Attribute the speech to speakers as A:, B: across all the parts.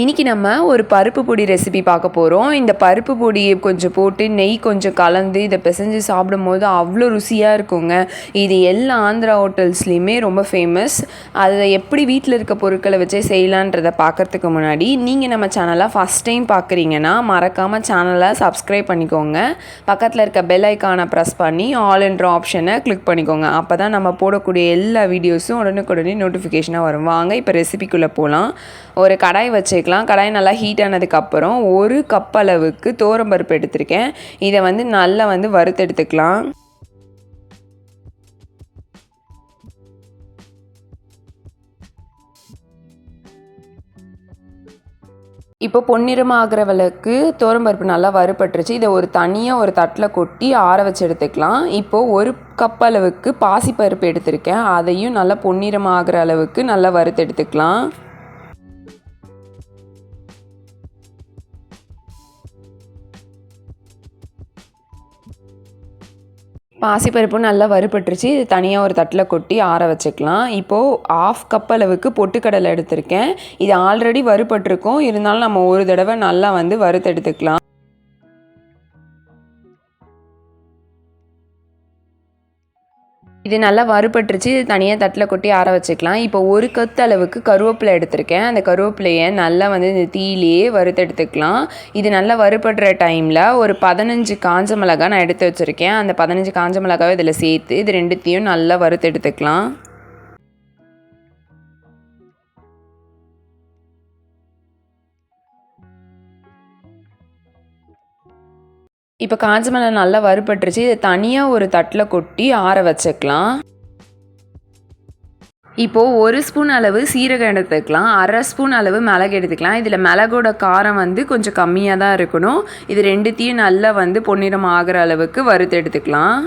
A: இன்றைக்கி நம்ம ஒரு பருப்பு பொடி ரெசிபி பார்க்க போகிறோம் இந்த பருப்பு பொடியை கொஞ்சம் போட்டு நெய் கொஞ்சம் கலந்து இதை பிசைஞ்சு சாப்பிடும்போது அவ்வளோ ருசியாக இருக்குங்க. இது எல்லா ஆந்திரா ஹோட்டல்ஸ்லேயுமே ரொம்ப ஃபேமஸ் அதை எப்படி வீட்டில் இருக்க பொருட்களை வச்சே செய்யலான்றதை பார்க்குறதுக்கு முன்னாடி நீங்கள் நம்ம சேனலை ஃபஸ்ட் டைம் பார்க்குறீங்கன்னா மறக்காமல் சேனலை சப்ஸ்கிரைப் பண்ணிக்கோங்க. பக்கத்தில் இருக்க பெல் ஐக்கானை ப்ரெஸ் பண்ணி ஆல் என்ற ஆப்ஷனை கிளிக் பண்ணிக்கோங்க. அப்போ தான் நம்ம போடக்கூடிய எல்லா வீடியோஸும் உடனுக்குடனே நோட்டிஃபிகேஷனாக வரும். வாங்க இப்போ ரெசிபிக்குள்ளே போகலாம் ஒரு கடாய் வச்சு வச்சுக்கலாம் கடாய் நல்லா ஹீட் ஆனதுக்கப்புறம் ஒரு கப் அளவுக்கு பருப்பு எடுத்திருக்கேன். இதை வந்து நல்லா வந்து வறுத்தெடுத்துக்கலாம் இப்போ பொன்னிறமாகிறவளுக்கு தோரம்பருப்பு நல்லா வறுபட்டுருச்சு. இதை ஒரு தனியாக ஒரு தட்டில் கொட்டி ஆற வச்சு எடுத்துக்கலாம். இப்போது ஒரு கப் அளவுக்கு பாசிப்பருப்பு எடுத்திருக்கேன். அதையும் நல்லா பொன்னிறமாகிற அளவுக்கு நல்லா வறுத்து எடுத்துக்கலாம். பாசிப்பருப்பும் நல்லா வறுபட்டுருச்சு. இது தனியாக ஒரு தட்டில் கொட்டி ஆற வச்சுக்கலாம். இப்போது ஆஃப் கப் அளவுக்கு பொட்டுக்கடலை எடுத்திருக்கேன். இது ஆல்ரெடி வறுபட்டிருக்கும். இருந்தாலும் நம்ம ஒரு தடவை நல்லா வந்து வறுத்து இது நல்லா வறுபட்டுருச்சு இது தனியாக தட்டில் கொட்டி ஆற வச்சுக்கலாம். இப்போ ஒரு கத்து அளவுக்கு கருவேப்பிலை எடுத்திருக்கேன். அந்த கருவேப்பிலையை நல்லா வந்து இந்த தீயிலேயே வறுத்து எடுத்துக்கலாம். இது நல்லா வறுபடுற டைமில் ஒரு பதினஞ்சு காஞ்ச மிளகா நான் எடுத்து வச்சுருக்கேன். அந்த பதினஞ்சு காஞ்ச மிளகாவை இதில் சேர்த்து இது ரெண்டுத்தையும் நல்லா வறுத்து இப்போ காஞ்ச மலை நல்லா வறுபட்டுருச்சு. இதை தனியாக ஒரு தட்டில் கொட்டி ஆற வச்சுக்கலாம். இப்போது ஒரு ஸ்பூன் அளவு சீரகம் எடுத்துக்கலாம். அரை ஸ்பூன் அளவு மிளகு எடுத்துக்கலாம். இதில் மிளகோட காரம் வந்து கொஞ்சம் கம்மியாக தான் இருக்கணும். இது ரெண்டுத்தையும் நல்லா வந்து பொன்னிறம் ஆகிற அளவுக்கு வறுத்து எடுத்துக்கலாம்.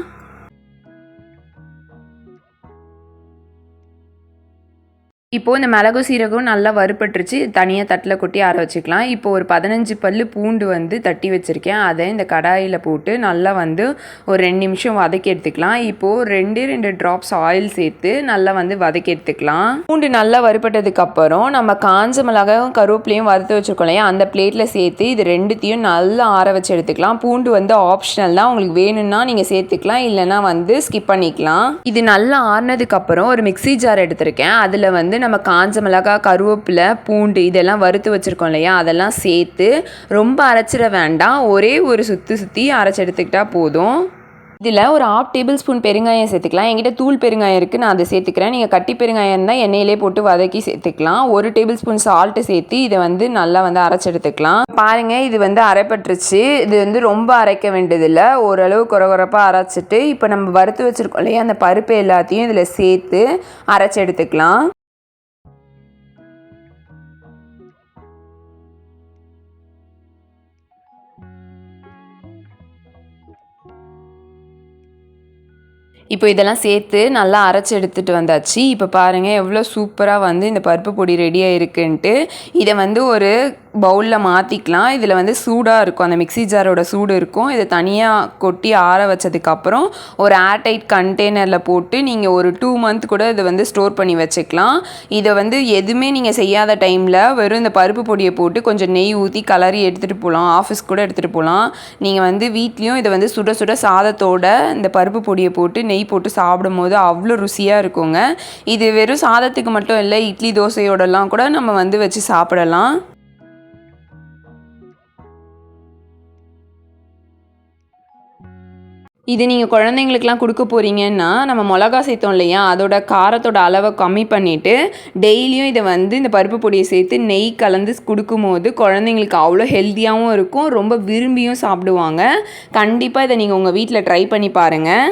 A: இப்போது இந்த மிளகு சீரகம் நல்லா வறுப்பட்டுருச்சு தனியாக தட்டில் கொட்டி ஆற வச்சுக்கலாம். இப்போ ஒரு பதினஞ்சு பல் பூண்டு வந்து தட்டி வச்சுருக்கேன். அதை இந்த கடாயில் போட்டு நல்லா வந்து ஒரு ரெண்டு நிமிஷம் வதக்கி எடுத்துக்கலாம். இப்போது ரெண்டு ரெண்டு ட்ராப்ஸ் ஆயில் சேர்த்து நல்லா வந்து வதக்கி எடுத்துக்கலாம். பூண்டு நல்லா வறுப்பட்டதுக்கப்புறம் நம்ம காஞ்ச மிளகாயும் கருவேப்பிலையும் வறுத்து வச்சுருக்கோம் இல்லையா? அந்த பிளேட்டில் சேர்த்து இது ரெண்டுத்தையும் நல்லா ஆற வச்சு எடுத்துக்கலாம். பூண்டு வந்து ஆப்ஷனல் தான். உங்களுக்கு வேணும்னா நீங்கள் சேர்த்துக்கலாம். இல்லைனா வந்து ஸ்கிப் பண்ணிக்கலாம். இது நல்லா ஆறினதுக்கப்புறம் ஒரு மிக்சி ஜார் எடுத்திருக்கேன். அதில் வந்து நம்ம காஞ்ச மிளகா கருவேப்பிலை பூண்டு இதெல்லாம் வறுத்து வச்சுருக்கோம் இல்லையா? அதெல்லாம் சேர்த்து ரொம்ப அரைச்சிட வேண்டாம். ஒரே ஒரு சுற்றி சுற்றி அரைச்சி எடுத்துக்கிட்டால் போதும். இதில் ஒரு ஆஃப் டேபிள் ஸ்பூன் பெருங்காயம் சேர்த்துக்கலாம். என்கிட்ட தூள் பெருங்காயம் இருக்குது நான் அதை சேர்த்துக்கிறேன். நீங்கள் கட்டி பெருங்காயம் இருந்தால் எண்ணெயிலே போட்டு வதக்கி சேர்த்துக்கலாம். ஒரு டேபிள் ஸ்பூன் சால்ட்டு சேர்த்து இதை வந்து நல்லா வந்து அரைச்சி எடுத்துக்கலாம். பாருங்கள் இது வந்து அரைப்பட்டுருச்சு. இது வந்து ரொம்ப அரைக்க வேண்டியதில்லை. ஓரளவு குறகுறப்பாக அரைச்சிட்டு இப்போ நம்ம வறுத்து வச்சுருக்கோம் இல்லையா அந்த பருப்பு எல்லாத்தையும் இதில் சேர்த்து அரைச்சி எடுத்துக்கலாம். இப்போ இதெல்லாம் சேர்த்து நல்லா அரைச்சி எடுத்துகிட்டு வந்தாச்சு. இப்போ பாருங்கள் எவ்வளோ சூப்பராக வந்து இந்த பருப்பு பொடி ரெடியாக இருக்குன்ட்டு இதை வந்து ஒரு பவுலில் மாற்றிக்கலாம் இதில் வந்து சூடாக இருக்கும். அந்த மிக்சி ஜாரோட சூடு இருக்கும். இதை தனியாக கொட்டி ஆற வச்சதுக்கப்புறம் ஒரு ஏர்டைட் கண்டெய்னரில் போட்டு நீங்கள் ஒரு டூ மந்த் கூட இதை வந்து ஸ்டோர் பண்ணி வச்சுக்கலாம். இதை வந்து எதுவுமே நீங்கள் செய்யாத டைமில் வெறும் இந்த பருப்பு பொடியை போட்டு கொஞ்சம் நெய் ஊற்றி கலரி எடுத்துகிட்டு போகலாம் ஆஃபீஸ் கூட எடுத்துகிட்டு போகலாம் நீங்கள் வந்து வீட்லேயும் இதை வந்து சுட சுட சாதத்தோட இந்த பருப்பு பொடியை போட்டு நெய் போட்டு சாப்பிடும் போது அவ்வளோ ருசியாக இருக்குங்க. இது வெறும் சாதத்துக்கு மட்டும் இல்லை இட்லி தோசையோடலாம் கூட நம்ம வந்து வச்சு சாப்பிடலாம். இது நீங்கள் குழந்தைங்களுக்குலாம் கொடுக்க போகிறீங்கன்னா நம்ம மிளகா சேர்த்தோம் இல்லையா? அதோட காரத்தோட அளவை கம்மி பண்ணிவிட்டு டெய்லியும் இதை வந்து இந்த பருப்பு பொடியை சேர்த்து நெய் கலந்து கொடுக்கும்போது குழந்தைங்களுக்கு அவ்வளோ ஹெல்த்தியாகவும் இருக்கும். ரொம்ப விரும்பியும் சாப்பிடுவாங்க. கண்டிப்பாக இதை நீங்கள் உங்கள் வீட்டில் ட்ரை பண்ணி பாருங்கள்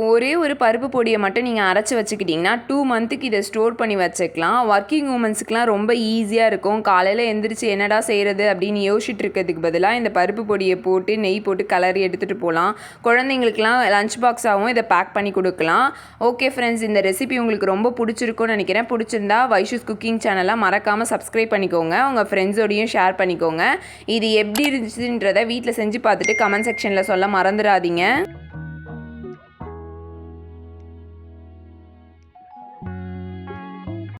A: ஒரே ஒரு பருப்பு பொடியை மட்டும் நீங்கள் அரைச்சி வச்சுக்கிட்டிங்கன்னா டூ மந்த்துக்கு இதை ஸ்டோர் பண்ணி வச்சுக்கலாம். ஒர்க்கிங் உமன்ஸுக்குலாம் ரொம்ப ஈஸியாக இருக்கும். காலையில் எந்திரிச்சு என்னடா செய்கிறது அப்படின்னு யோசிச்சுட்டு இருக்கிறதுக்கு பதிலாக இந்த பருப்பு பொடியை போட்டு நெய் போட்டு கலரி எடுத்துகிட்டு போகலாம். குழந்தைங்களுக்குலாம் லஞ்ச் பாக்ஸாகவும் இதை பேக் பண்ணி கொடுக்கலாம். ஓகே ஃப்ரெண்ட்ஸ் இந்த ரெசிபி உங்களுக்கு ரொம்ப பிடிச்சிருக்கும்னு நினைக்கிறேன். பிடிச்சிருந்தா வைஷூஸ் குக்கிங் சேனலாக மறக்காமல் சப்ஸ்கிரைப் பண்ணிக்கோங்க. உங்கள் ஃப்ரெண்ட்ஸோடையும் ஷேர் பண்ணிக்கோங்க. இது எப்படி இருந்துச்சுன்றதை வீட்டில் செஞ்சு பார்த்துட்டு கமெண்ட் செக்ஷனில் சொல்ல மறந்துடாதீங்க.